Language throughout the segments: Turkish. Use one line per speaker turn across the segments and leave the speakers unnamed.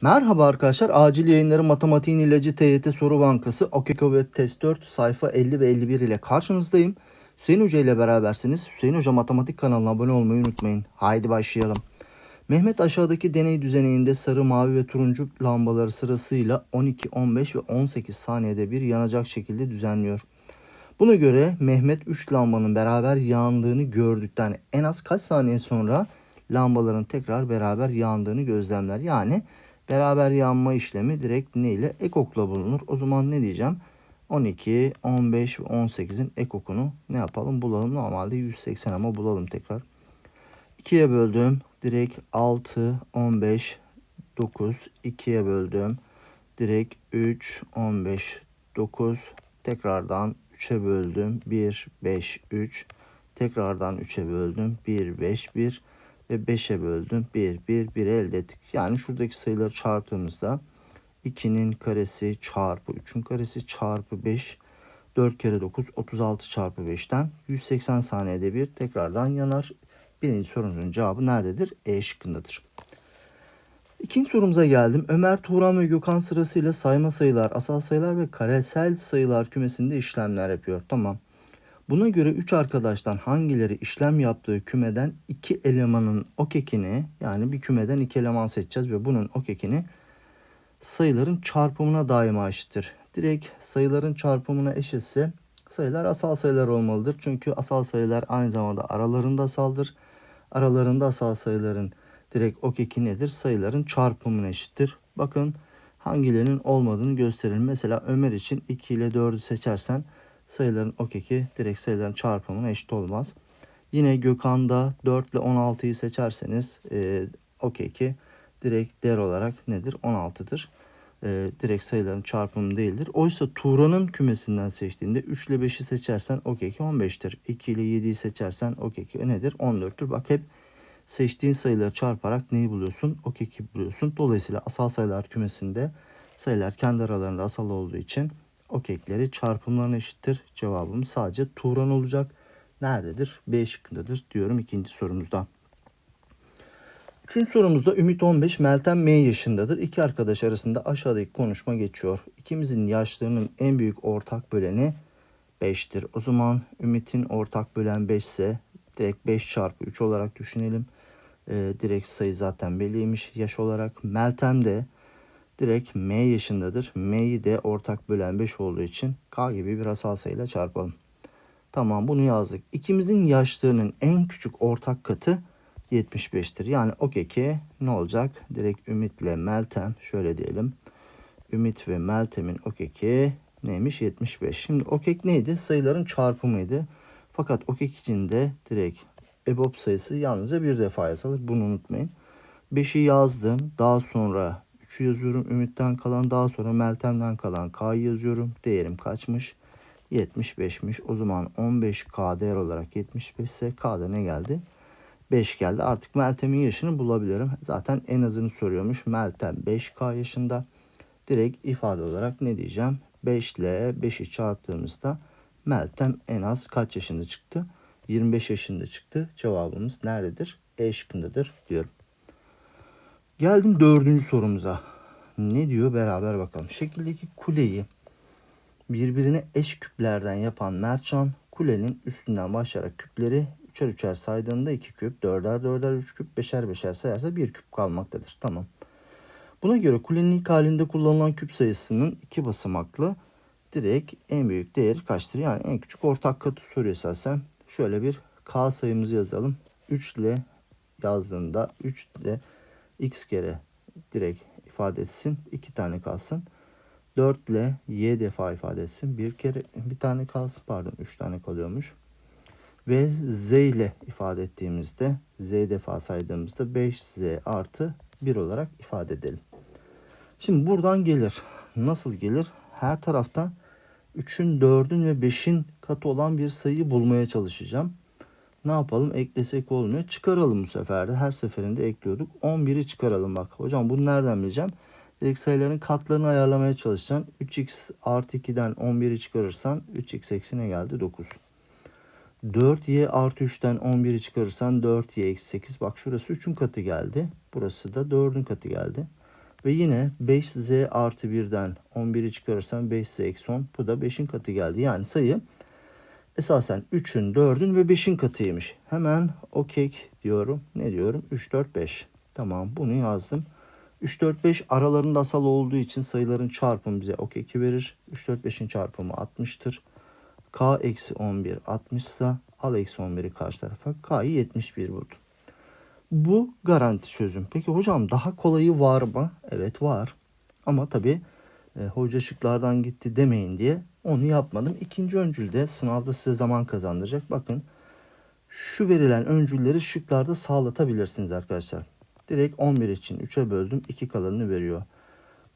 Merhaba arkadaşlar. Acil yayınları Matematiğin İlacı TYT Soru Bankası OKEKO ve Test 4 sayfa 50 ve 51 ile karşınızdayım. Hüseyin Hoca ile berabersiniz. Hüseyin Hoca Matematik kanalına abone olmayı unutmayın. Haydi başlayalım. Mehmet aşağıdaki deney düzeninde sarı, mavi ve turuncu lambaları sırasıyla 12, 15 ve 18 saniyede bir yanacak şekilde düzenliyor. Buna göre Mehmet 3 lambanın beraber yandığını gördükten en az kaç saniye sonra lambaların tekrar beraber yandığını gözlemler. Yani beraber yanma işlemi direkt ne ile ekokla bulunur. O zaman ne diyeceğim? 12, 15 ve 18'in ekokunu ne yapalım bulalım. Normalde 180 ama bulalım tekrar. 2'ye böldüm. Direkt 6, 15, 9. 2'ye böldüm. Direkt 3, 15, 9. Tekrardan 3'e böldüm. 1, 5, 3. Tekrardan 3'e böldüm. 1, 5, 1 ve 5'e böldüm. 1, 1, 1 elde ettik. Yani şuradaki sayıları çarptığımızda 2'nin karesi çarpı 3'ün karesi çarpı 5 4 kere 9 36 çarpı 5'ten 180 saniyede bir tekrardan yanar. Birinci sorumuzun cevabı nerededir? E şıkkındadır. İkinci sorumuza geldim. Ömer, Turan ve Gökhan sırasıyla sayma sayılar, asal sayılar ve karesel sayılar kümesinde işlemler yapıyor. Tamam. Buna göre 3 arkadaştan hangileri işlem yaptığı kümeden 2 elemanın okekini yani bir kümeden 2 eleman seçeceğiz ve bunun okekini sayıların çarpımına daima eşittir. Direkt sayıların çarpımına eşitse sayılar asal sayılar olmalıdır. Çünkü asal sayılar aynı zamanda aralarında asaldır. Aralarında asal sayıların direkt okeki nedir? Sayıların çarpımına eşittir. Bakın hangilerinin olmadığını gösterelim. Mesela Ömer için 2 ile 4'ü seçersen sayıların okeki direkt sayıların çarpımına eşit olmaz. Yine Gökhan'da 4 ile 16'yı seçerseniz e, okeki direkt değer olarak nedir? 16'dır. E, direkt sayıların çarpımı değildir. Oysa Turan'ın kümesinden seçtiğinde 3 ile 5'i seçersen okeki 15'tir. 2 ile 7'yi seçersen okeki nedir? 14'tür. Bak hep seçtiğin sayıları çarparak neyi buluyorsun? Okeki buluyorsun. Dolayısıyla asal sayılar kümesinde sayılar kendi aralarında asal olduğu için okekleri çarpımlarına eşittir. Cevabımız sadece Turan olacak. Nerededir? B şıkkındadır diyorum ikinci sorumuzda. Üçüncü sorumuzda Ümit 15, Meltem M yaşındadır. İki arkadaş arasında aşağıdaki konuşma geçiyor. İkimizin yaşlarının en büyük ortak böleni 5'tir. O zaman Ümit'in ortak bölen 5 ise direkt 5 çarpı 3 olarak düşünelim. Ee, direkt sayı zaten belliymiş yaş olarak. Meltem de direkt M yaşındadır. M'yi de ortak bölen 5 olduğu için K gibi bir asal sayıyla çarpalım. Tamam bunu yazdık. İkimizin yaşlarının en küçük ortak katı 75'tir. Yani okeki ne olacak? Direkt Ümit'le Meltem şöyle diyelim. Ümit ve Meltem'in okeki neymiş? 75. Şimdi okek neydi? Sayıların çarpımıydı. Fakat okek için de direkt EBOB sayısı yalnızca bir defa yazılır. Bunu unutmayın. 5'i yazdım. Daha sonra 3'ü yazıyorum. Ümit'ten kalan daha sonra Meltem'den kalan K'yı yazıyorum. Değerim kaçmış? 75'miş. O zaman 15K değer olarak 75 ise K'da ne geldi? 5 geldi. Artık Meltem'in yaşını bulabilirim. Zaten en azını soruyormuş. Meltem 5K yaşında. Direkt ifade olarak ne diyeceğim? 5 ile 5'i çarptığımızda Meltem en az kaç yaşında çıktı? 25 yaşında çıktı. Cevabımız nerededir? E şıkkındadır diyorum. Geldim dördüncü sorumuza. Ne diyor beraber bakalım. Şekildeki kuleyi birbirine eş küplerden yapan Mertcan kulenin üstünden başlayarak küpleri üçer üçer saydığında 2 küp, dörder dörder 3 küp, beşer beşer sayarsa 1 küp kalmaktadır. Tamam. Buna göre kulenin ilk halinde kullanılan küp sayısının iki basamaklı direkt en büyük değeri kaçtır? Yani en küçük ortak katı soruyor esasen. Şöyle bir k sayımızı yazalım. 3 ile yazdığında 3 ile x kere direkt ifade etsin. 2 tane kalsın. 4 ile y defa ifade etsin. Bir kere bir tane kalsın pardon 3 tane kalıyormuş. Ve z ile ifade ettiğimizde z defa saydığımızda 5z artı 1 olarak ifade edelim. Şimdi buradan gelir. Nasıl gelir? Her taraftan 3'ün 4'ün ve 5'in katı olan bir sayıyı bulmaya çalışacağım. Ne yapalım? Eklesek olmuyor. Çıkaralım bu sefer de. Her seferinde ekliyorduk. 11'i çıkaralım bak. Hocam bunu nereden bileceğim? Direkt sayıların katlarını ayarlamaya çalışacaksın. 3x artı 2'den 11'i çıkarırsan 3x eksine geldi 9. 4y artı 3'ten 11'i çıkarırsan 4y eksi 8. Bak şurası 3'ün katı geldi. Burası da 4'ün katı geldi. Ve yine 5z artı 1'den 11'i çıkarırsam 5z eksi 10. Bu da 5'in katı geldi. Yani sayı esasen 3'ün, 4'ün ve 5'in katıymış. Hemen okey diyorum. Ne diyorum? 3, 4, 5. Tamam bunu yazdım. 3, 4, 5 aralarında asal olduğu için sayıların çarpımı bize okey 2 verir. 3, 4, 5'in çarpımı 60'tır. K eksi 11 60 ise al eksi 11'i karşı tarafa. K'yı 71 buldum. Bu garanti çözüm. Peki hocam daha kolayı var mı? Evet var. Ama tabii e, hoca şıklardan gitti demeyin diye onu yapmadım. İkinci öncülde sınavda size zaman kazandıracak. Bakın şu verilen öncülleri şıklarda sağlatabilirsiniz arkadaşlar. Direkt 11 için 3'e böldüm 2 kalanını veriyor.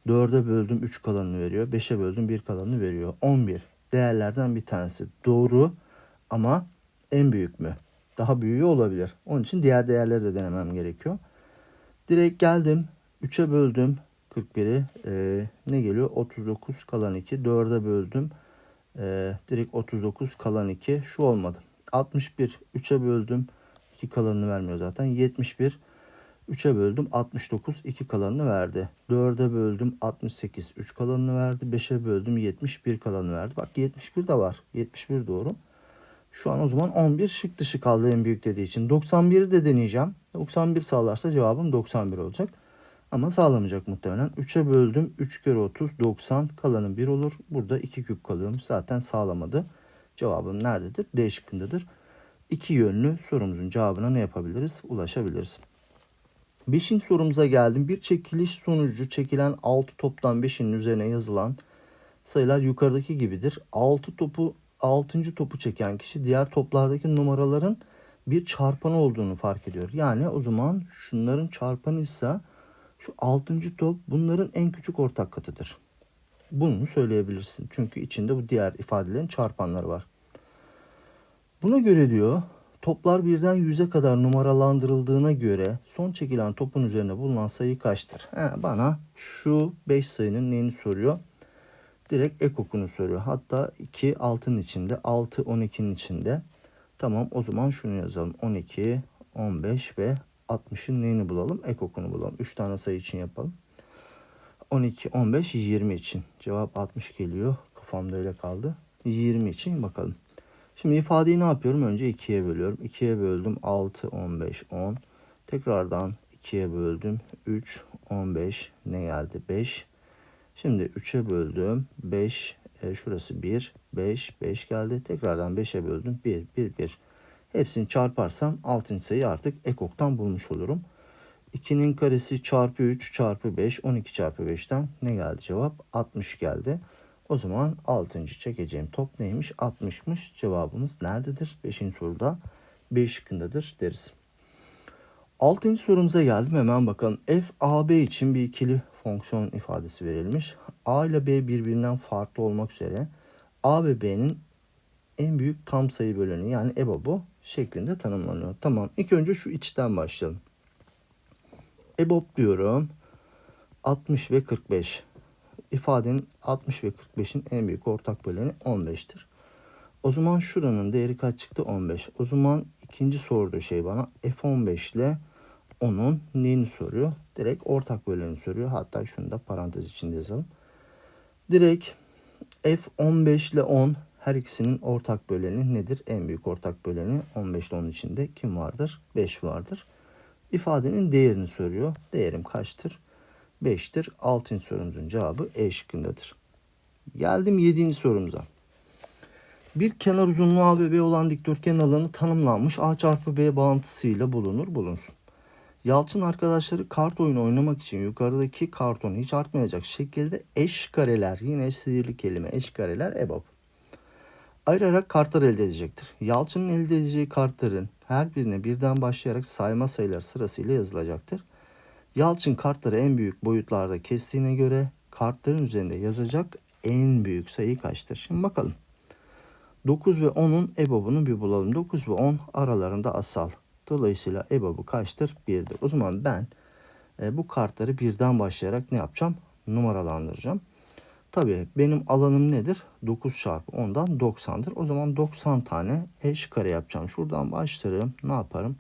4'e böldüm 3 kalanını veriyor. 5'e böldüm 1 kalanını veriyor. 11 değerlerden bir tanesi. Doğru ama en büyük mü? Daha büyüğü olabilir. Onun için diğer değerleri de denemem gerekiyor. Direkt geldim. 3'e böldüm 41'i. Ee, ne geliyor? 39 kalan 2. 4'e böldüm. Ee, direkt 39 kalan 2. Şu olmadı. 61. 3'e böldüm. 2 kalanını vermiyor zaten. 71. 3'e böldüm 69 2 kalanını verdi. 4'e böldüm 68 3 kalanını verdi. 5'e böldüm 71 kalanını verdi. Bak 71 de var. 71 doğru. Şu an o zaman 11 şık dışı kaldı en büyük dediği için. 91'i de deneyeceğim. 91 sağlarsa cevabım 91 olacak. Ama sağlamayacak muhtemelen. 3'e böldüm. 3 kere 30 90 kalanı 1 olur. Burada 2 küp kalıyormuş. Zaten sağlamadı. Cevabım nerededir? D şıkkındadır. İki yönlü sorumuzun cevabına ne yapabiliriz? Ulaşabiliriz. Beşinci sorumuza geldim. Bir çekiliş sonucu çekilen 6 toptan 5'in üzerine yazılan sayılar yukarıdaki gibidir. 6 topu 6. topu çeken kişi diğer toplardaki numaraların bir çarpanı olduğunu fark ediyor. Yani o zaman şunların çarpanıysa şu 6. top bunların en küçük ortak katıdır. Bunu söyleyebilirsin. Çünkü içinde bu diğer ifadelerin çarpanları var. Buna göre diyor toplar birden 100'e kadar numaralandırıldığına göre son çekilen topun üzerine bulunan sayı kaçtır? He, bana şu 5 sayının neyini soruyor? Direkt ekokunu soruyor. Hatta 2 6'nın içinde, 6 12'nin içinde. Tamam o zaman şunu yazalım. 12, 15 ve 60'ın neyini bulalım? Ekokunu bulalım. 3 tane sayı için yapalım. 12, 15, 20 için. Cevap 60 geliyor. Kafamda öyle kaldı. 20 için bakalım. Şimdi ifadeyi ne yapıyorum? Önce 2'ye bölüyorum. 2'ye böldüm 6, 15, 10. Tekrardan 2'ye böldüm 3, 15 ne geldi? 5. Şimdi 3'e böldüm 5, e, şurası 1, 5, 5 geldi. Tekrardan 5'e böldüm 1, 1, 1. Hepsini çarparsam 6. sayıyı artık ekoktan bulmuş olurum. 2'nin karesi çarpı 3 çarpı 5, 12 çarpı 5'ten ne geldi cevap? 60 geldi. O zaman 6. çekeceğim top neymiş? 60'mış. Cevabımız nerededir? 5. soruda B şıkkındadır deriz. 6. sorumuza geldim. Hemen bakalım. F, A, B için bir ikili fonksiyon ifadesi verilmiş. A ile B birbirinden farklı olmak üzere A ve B'nin en büyük tam sayı böleni yani EBOB'u şeklinde tanımlanıyor. Tamam. İlk önce şu içten başlayalım. EBOB diyorum. 60 ve 45 ifadenin 60 ve 45'in en büyük ortak böleni 15'tir. O zaman şuranın değeri kaç çıktı? 15. O zaman ikinci sorduğu şey bana F15 ile onun neyini soruyor? Direkt ortak böleni soruyor. Hatta şunu da parantez içinde yazalım. Direkt F15 ile 10 her ikisinin ortak böleni nedir? En büyük ortak böleni 15 ile 10 içinde kim vardır? 5 vardır. İfadenin değerini soruyor. Değerim kaçtır? 5'tir. 6. sorumuzun cevabı E şıkkındadır. Geldim 7. sorumuza. Bir kenar uzunluğu A ve B olan dikdörtgen alanı tanımlanmış A çarpı B bağıntısıyla bulunur bulunsun. Yalçın arkadaşları kart oyunu oynamak için yukarıdaki kartonu hiç artmayacak şekilde eş kareler yine sihirli kelime eş kareler EBOB. Ayırarak kartlar elde edecektir. Yalçın'ın elde edeceği kartların her birine birden başlayarak sayma sayıları sırasıyla yazılacaktır. Yalçın kartları en büyük boyutlarda kestiğine göre kartların üzerinde yazacak en büyük sayı kaçtır? Şimdi bakalım. 9 ve 10'un EBOB'unu bir bulalım. 9 ve 10 aralarında asal. Dolayısıyla EBOB'u kaçtır? 1'dir. O zaman ben e, bu kartları birden başlayarak ne yapacağım? Numaralandıracağım. Tabii benim alanım nedir? 9 çarpı 10'dan 90'dır. O zaman 90 tane eş kare yapacağım. Şuradan başlarım. Ne yaparım?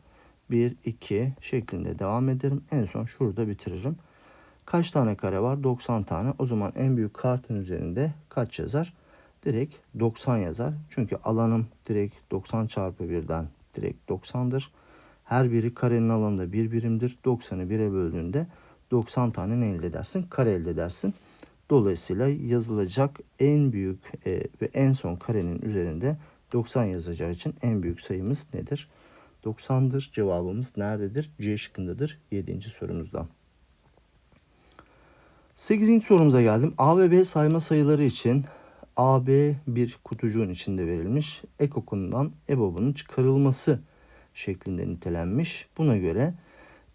1, 2 şeklinde devam ederim. En son şurada bitiririm. Kaç tane kare var? 90 tane. O zaman en büyük kartın üzerinde kaç yazar? Direkt 90 yazar. Çünkü alanım direkt 90 çarpı 1'den direkt 90'dır. Her biri karenin alanında bir birimdir. 90'ı 1'e böldüğünde 90 tane ne elde edersin? Kare elde edersin. Dolayısıyla yazılacak en büyük e, ve en son karenin üzerinde 90 yazacağı için en büyük sayımız nedir? 90'dır. Cevabımız nerededir? C şıkkındadır. 7. sorumuzda. 8. sorumuza geldim. A ve B sayma sayıları için AB bir kutucuğun içinde verilmiş. Ek okundan EBOB'un çıkarılması şeklinde nitelenmiş. Buna göre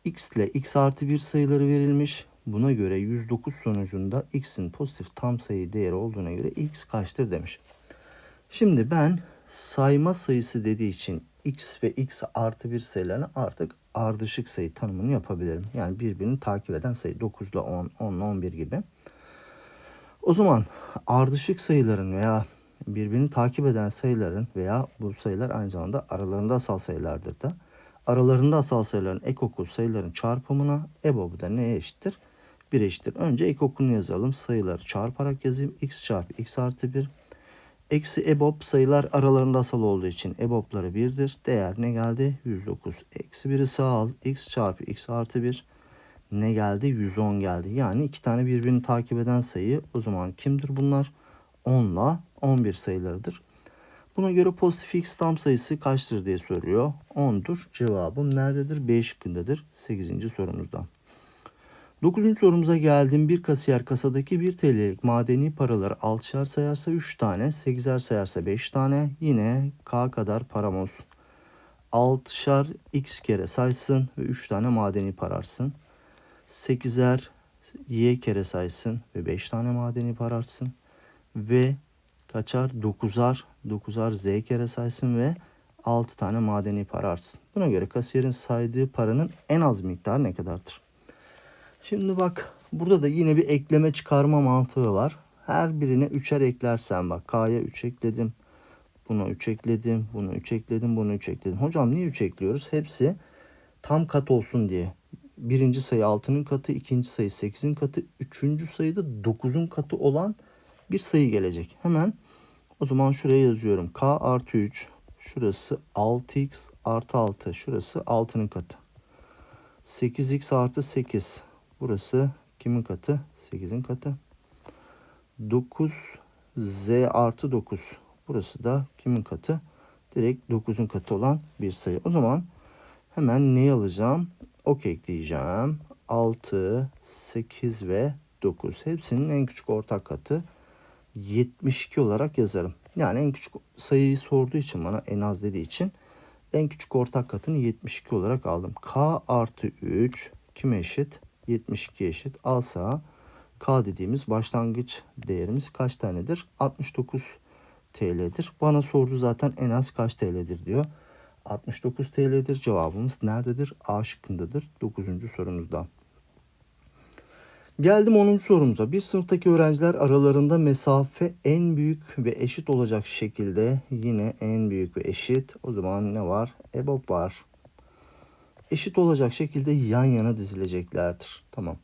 x ile x artı 1 sayıları verilmiş. Buna göre 109 sonucunda x'in pozitif tam sayı değeri olduğuna göre x kaçtır demiş. Şimdi ben sayma sayısı dediği için x ve x artı 1 sayılarına artık ardışık sayı tanımını yapabilirim. Yani birbirini takip eden sayı 9 ile 10, 10 ile 11 gibi. O zaman ardışık sayıların veya birbirini takip eden sayıların veya bu sayılar aynı zamanda aralarında asal sayılardır da. Aralarında asal sayıların ekokul sayıların çarpımına EBOB'u da neye eşittir? 1 eşittir. Önce ekokulunu yazalım. Sayıları çarparak yazayım. x çarpı x artı 1. Eksi EBOB sayılar aralarında asal olduğu için EBOB'ları 1'dir. Değer ne geldi? 109. Eksi 1'i sağa al. x çarpı x artı 1 ne geldi? 110 geldi. Yani iki tane birbirini takip eden sayı o zaman kimdir bunlar? 10 ile 11 sayılarıdır. Buna göre pozitif x tam sayısı kaçtır diye soruyor. 10'dur. Cevabım nerededir? B şıkkındadır. 8. sorumuzda. 9. sorumuza geldim. Bir kasiyer kasadaki 1 TL'lik madeni paraları 6'şar sayarsa 3 tane, 8'er sayarsa 5 tane. Yine K kadar param olsun. 6'şar x kere saysın ve 3 tane madeni pararsın. 8'er y kere saysın ve 5 tane madeni pararsın. Ve kaçar? 9'ar 9'ar z kere saysın ve 6 tane madeni pararsın. Buna göre kasiyerin saydığı paranın en az miktarı ne kadardır? Şimdi bak burada da yine bir ekleme çıkarma mantığı var. Her birine üçer eklersen bak K'ya 3 ekledim. Buna 3 ekledim. Bunu 3 ekledim. Bunu 3 ekledim. Hocam niye 3 ekliyoruz? Hepsi tam kat olsun diye. Birinci sayı 6'nın katı, ikinci sayı 8'in katı, üçüncü sayı da 9'un katı olan bir sayı gelecek. Hemen o zaman şuraya yazıyorum. K artı 3. Şurası 6x artı 6. Şurası 6'nın katı. 8x artı 8. Burası kimin katı? 8'in katı. 9 z artı 9. Burası da kimin katı? Direkt 9'un katı olan bir sayı. O zaman hemen neyi alacağım? Ok ekleyeceğim. 6, 8 ve 9. Hepsinin en küçük ortak katı 72 olarak yazarım. Yani en küçük sayıyı sorduğu için bana en az dediği için en küçük ortak katını 72 olarak aldım. K artı 3 kime eşit? 72 eşit. Al sağa. K dediğimiz başlangıç değerimiz kaç tanedir? 69 TL'dir. Bana sordu zaten en az kaç TL'dir diyor. 69 TL'dir. Cevabımız nerededir? A şıkkındadır. 9. sorumuzda. Geldim 10. sorumuza. Bir sınıftaki öğrenciler aralarında mesafe en büyük ve eşit olacak şekilde yine en büyük ve eşit. O zaman ne var? EBOB var. Eşit olacak şekilde yan yana dizileceklerdir. Tamam.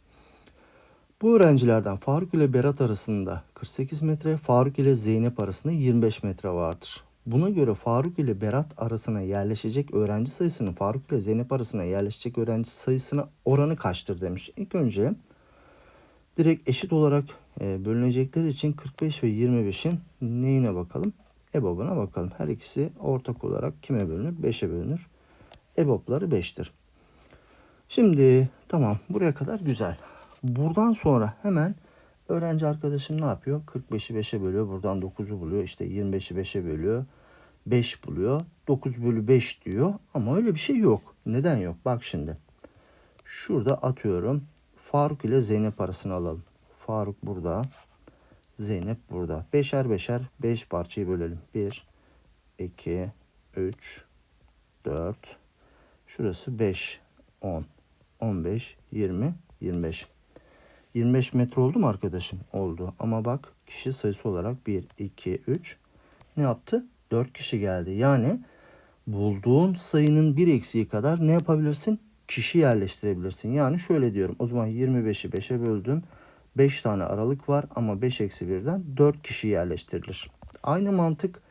Bu öğrencilerden Faruk ile Berat arasında 48 metre, Faruk ile Zeynep arasında 25 metre vardır. Buna göre Faruk ile Berat arasına yerleşecek öğrenci sayısının Faruk ile Zeynep arasına yerleşecek öğrenci sayısına oranı kaçtır demiş. İlk önce direkt eşit olarak e, bölünecekleri için 45 ve 25'in neyine bakalım? EBOB'una bakalım. Her ikisi ortak olarak kime bölünür? 5'e bölünür. EBOB'ları 5'tir. Şimdi tamam buraya kadar güzel. Buradan sonra hemen öğrenci arkadaşım ne yapıyor? 45'i 5'e bölüyor. Buradan 9'u buluyor. İşte 25'i 5'e bölüyor. 5 buluyor. 9 bölü 5 diyor. Ama öyle bir şey yok. Neden yok? Bak şimdi. Şurada atıyorum. Faruk ile Zeynep arasını alalım. Faruk burada. Zeynep burada. Beşer beşer 5 parçayı bölelim. 1, 2, 3, 4. Şurası 5, 10, 15, 20, 25. 25 metre oldu mu arkadaşım? Oldu. Ama bak kişi sayısı olarak 1, 2, 3 ne yaptı? 4 kişi geldi. Yani bulduğun sayının bir eksiği kadar ne yapabilirsin? kişi yerleştirebilirsin. Yani şöyle diyorum. O zaman 25'i 5'e böldüm. 5 tane aralık var ama 5 eksi 1'den 4 kişi yerleştirilir. Aynı mantık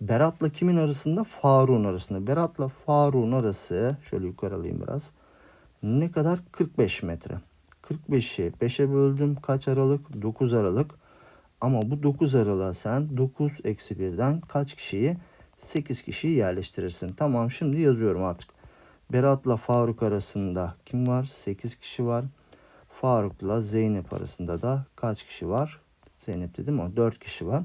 Berat'la kimin arasında? Faruk'un arasında. Berat'la Faruk'un arası şöyle yukarı alayım biraz. Ne kadar? 45 metre. 45'i 5'e böldüm. Kaç aralık? 9 aralık. Ama bu 9 aralığa sen 9 eksi 1'den kaç kişiyi? 8 kişiyi yerleştirirsin. Tamam şimdi yazıyorum artık. Berat'la Faruk arasında kim var? 8 kişi var. Faruk'la Zeynep arasında da kaç kişi var? Zeynep dedim ama 4 kişi var.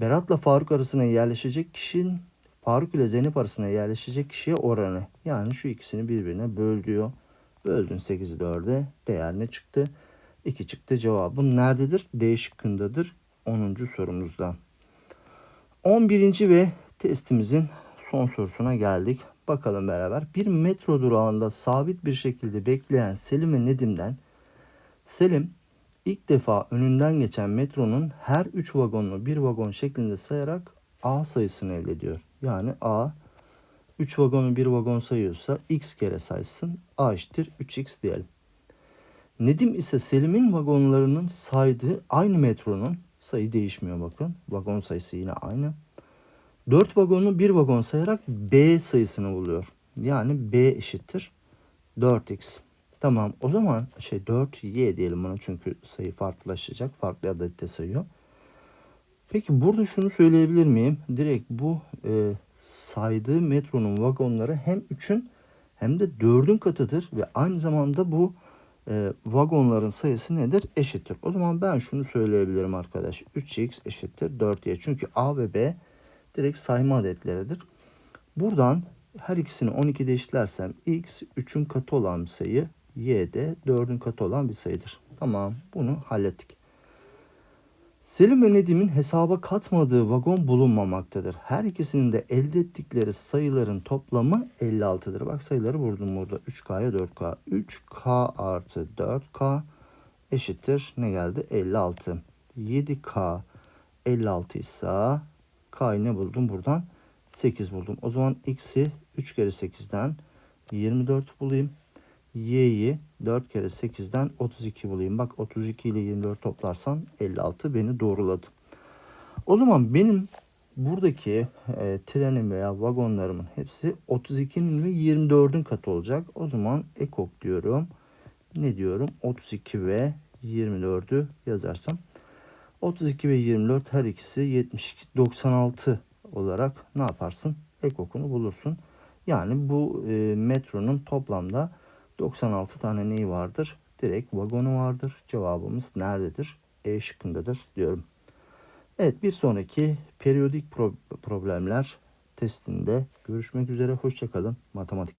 Berat'la Faruk arasına yerleşecek kişinin Faruk ile Zeynep arasına yerleşecek kişiye oranı. Yani şu ikisini birbirine böl diyor. Böldün 8'i 4'e. Değer ne çıktı? 2 çıktı. Cevabım nerededir? D şıkkındadır. 10. sorumuzda. 11. ve testimizin son sorusuna geldik. Bakalım beraber. Bir metro durağında sabit bir şekilde bekleyen Selim ve Nedim'den Selim ilk defa önünden geçen metronun her 3 vagonunu bir vagon şeklinde sayarak A sayısını elde ediyor. Yani A 3 vagonu bir vagon sayıyorsa x kere saysın. A eşittir 3x diyelim. Nedim ise Selim'in vagonlarının saydığı aynı metronun sayı değişmiyor bakın. Vagon sayısı yine aynı. 4 vagonu bir vagon sayarak B sayısını buluyor. Yani B eşittir 4x. Tamam o zaman şey 4y diyelim buna çünkü sayı farklılaşacak. Farklı adette sayıyor. Peki burada şunu söyleyebilir miyim? Direkt bu e, saydığı metronun vagonları hem 3'ün hem de 4'ün katıdır ve aynı zamanda bu e, vagonların sayısı nedir? Eşittir. O zaman ben şunu söyleyebilirim arkadaş. 3x eşittir 4y. Çünkü a ve b direkt sayma adetleridir. Buradan her ikisini 12'de eşitlersem x 3'ün katı olan sayı, y de 4'ün katı olan bir sayıdır. Tamam bunu hallettik. Selim ve Nedim'in hesaba katmadığı vagon bulunmamaktadır. Her ikisinin de elde ettikleri sayıların toplamı 56'dır. Bak sayıları vurdum burada. 3K'ya 4K. 3K artı 4K eşittir. Ne geldi? 56. 7K 56 ise K'yı ne buldum buradan? 8 buldum. O zaman X'i 3 kere 8'den 24 bulayım. Y'yi 4 kere 8'den 32 bulayım. Bak 32 ile 24 toplarsan 56 beni doğruladı. O zaman benim buradaki e, trenim veya vagonlarımın hepsi 32'nin ve 24'ün katı olacak. O zaman ekok diyorum. Ne diyorum? 32 ve 24'ü yazarsam 32 ve 24 her ikisi 72 96 olarak ne yaparsın? Ekokunu bulursun. Yani bu e, metronun toplamda 96 tane neyi vardır? Direkt vagonu vardır. Cevabımız nerededir? E şıkkındadır diyorum. Evet bir sonraki periyodik pro- problemler testinde görüşmek üzere. Hoşçakalın. Matematik